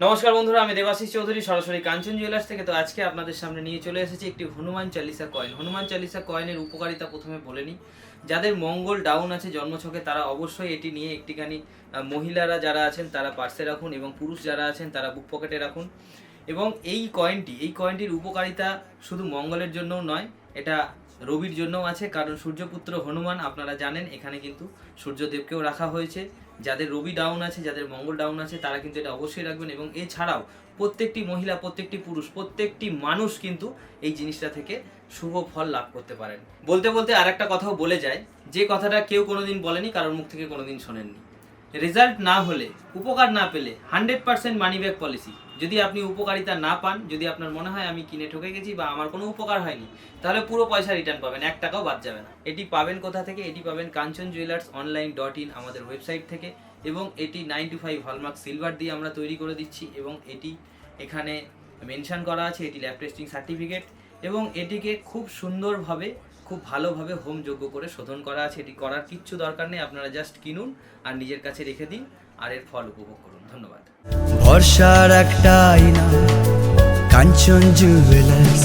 নমস্কার বন্ধুরা, আমি দেবাশিস চৌধুরী, সরাসরি কাঞ্চন জুয়েলার্স থেকে। তো আজকে আপনাদের সামনে নিয়ে চলে এসেছি একটি হনুমান চালিসা কয়েন হনুমান চালিসা কয়েনের উপকারিতা প্রথমে বলে নিই। যাদের মঙ্গল ডাউন আছে জন্মছকে, তারা অবশ্যই এটি নিয়ে একটিখানি মহিলারা যারা আছেন, তারা পার্সে রাখুন এবং পুরুষ যারা আছেন, তারা বুক পকেটে রাখুন। এবং এই কয়েনটি এই কয়েনটির উপকারিতা শুধু মঙ্গলের জন্যও নয়, এটা রবির জন্যও আছে। কারণ সূর্যপুত্র হনুমান, আপনারা জানেন, এখানে কিন্তু সূর্যদেবকেও রাখা হয়েছে। যাদের রবি ডাউন আছে, যাদের মঙ্গল ডাউন আছে, তারা কিন্তু এটা অবশ্যই রাখবেন। এবং এছাড়াও প্রত্যেকটি মহিলা, প্রত্যেকটি পুরুষ, প্রত্যেকটি মানুষ কিন্তু এই জিনিসটা থেকে শুভ ফল লাভ করতে পারেন। বলতে বলতে আর একটা কথাও বলে যায়, যে কথাটা কেউ কোনোদিন বলেনি, কারোর মুখ থেকে কোনোদিন শোনেননি। রেজাল্ট না হলে, উপকার না পেলে hundred percent money back policy যদি আপনি উপকারিতা না পান, যদি আপনার মনে হয় আমি কিনে ঠকে গেছি বা আমার কোনো উপকার হয়নি, তাহলে পুরো পয়সা রিটার্ন পাবেন, এক টাকাও বাদ যাবে না। এটি পাবেন কোথা থেকে? এটি পাবেন Kanchan jewellers online dot in আমাদের ওয়েবসাইট থেকে এবং এটি nine two five hallmark silver দিয়ে আমরা তৈরি করে দিচ্ছি এবং এটি এখানে মেনশন করা আছে, এটি ল্যাব টেস্টিং সার্টিফিকেট এবং এটিকে খুব সুন্দরভাবে, খুব ভালোভাবে হোম যোগ্য করে শোধন করা আছে। এটি করার কিচ্ছু দরকার নেই, আপনারা জাস্ট কিনুন আর নিজের কাছে রেখে দিন। আর এর ফল উপভোগ করুন। ধন্যবাদ। ভরসার একটাই না কাঞ্চন জুয়েলার্স